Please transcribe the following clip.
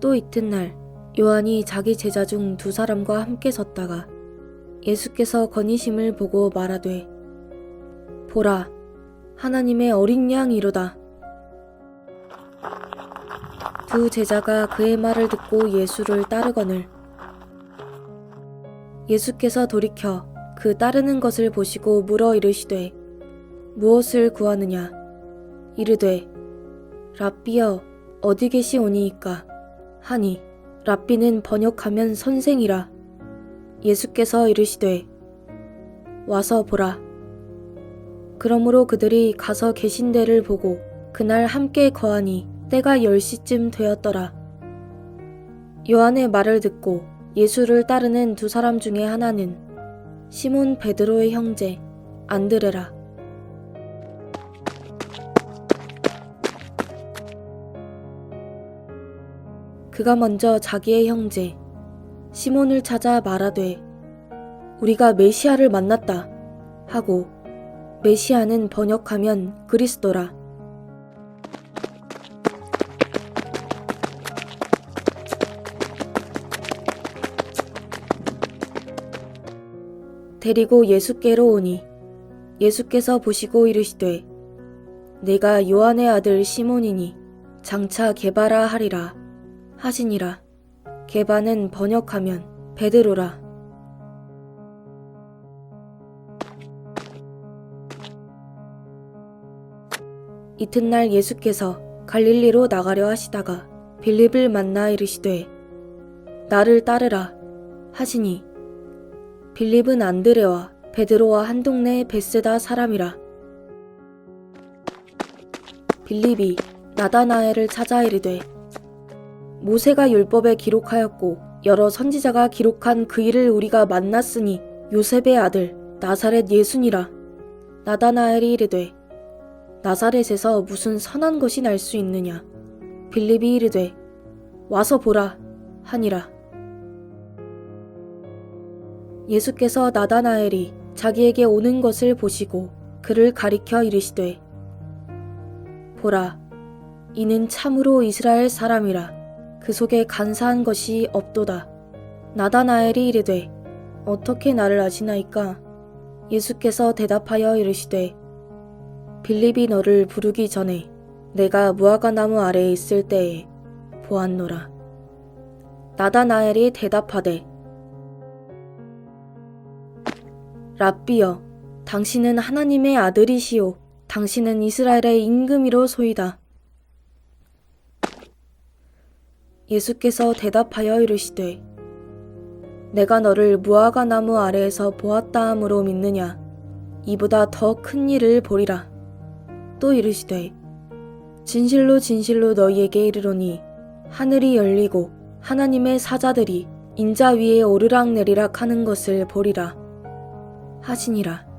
또 이튿날 요한이 자기 제자 중 두 사람과 함께 섰다가 예수께서 건의심을 보고 말하되 보라 하나님의 어린 양이로다. 두 제자가 그의 말을 듣고 예수를 따르거늘 예수께서 돌이켜 그 따르는 것을 보시고 물어 이르시되 무엇을 구하느냐? 이르되 랍비여 어디 계시오니이까 하니 랍비는 번역하면 선생이라. 예수께서 이르시되 와서 보라. 그러므로 그들이 가서 계신 데를 보고 그날 함께 거하니 때가 10시쯤 되었더라. 요한의 말을 듣고 예수를 따르는 두 사람 중에 하나는 시몬 베드로의 형제 안드레라 그가 먼저 자기의 형제 시몬을 찾아 말하되 우리가 메시아를 만났다. 하고 메시아는 번역하면 그리스도라. 데리고 예수께로 오니 예수께서 보시고 이르시되 내가 요한의 아들 시몬이니 장차 게바라 하리라 하시니라. 게바는 번역하면 베드로라. 이튿날 예수께서 갈릴리로 나가려 하시다가 빌립을 만나 이르시되 나를 따르라 하시니 빌립은 안드레와 베드로와 한 동네의 베세다 사람이라. 빌립이 나다나엘을 찾아 이르되 모세가 율법에 기록하였고 여러 선지자가 기록한 그 일을 우리가 만났으니 요셉의 아들 나사렛 예수니라. 나다나엘이 이르되 나사렛에서 무슨 선한 것이 날 수 있느냐? 빌립이 이르되 와서 보라 하니라. 예수께서 나다나엘이 자기에게 오는 것을 보시고 그를 가리켜 이르시되 보라 이는 참으로 이스라엘 사람이라 그 속에 간사한 것이 없도다 나다나엘이 이르되 어떻게 나를 아시나이까 예수께서 대답하여 이르시되 빌립이 너를 부르기 전에 내가 무화과 나무 아래에 있을 때에 보았노라 나다나엘이 대답하되 랍비여, 당신은 하나님의 아들이시오. 당신은 이스라엘의 임금이로 소이다. 예수께서 대답하여 이르시되, 내가 너를 무화과 나무 아래에서 보았다 함으로 믿느냐? 이보다 더 큰 일을 보리라. 또 이르시되, 진실로 진실로 너희에게 이르노니, 하늘이 열리고 하나님의 사자들이 인자 위에 오르락 내리락 하는 것을 보리라. 하시니라.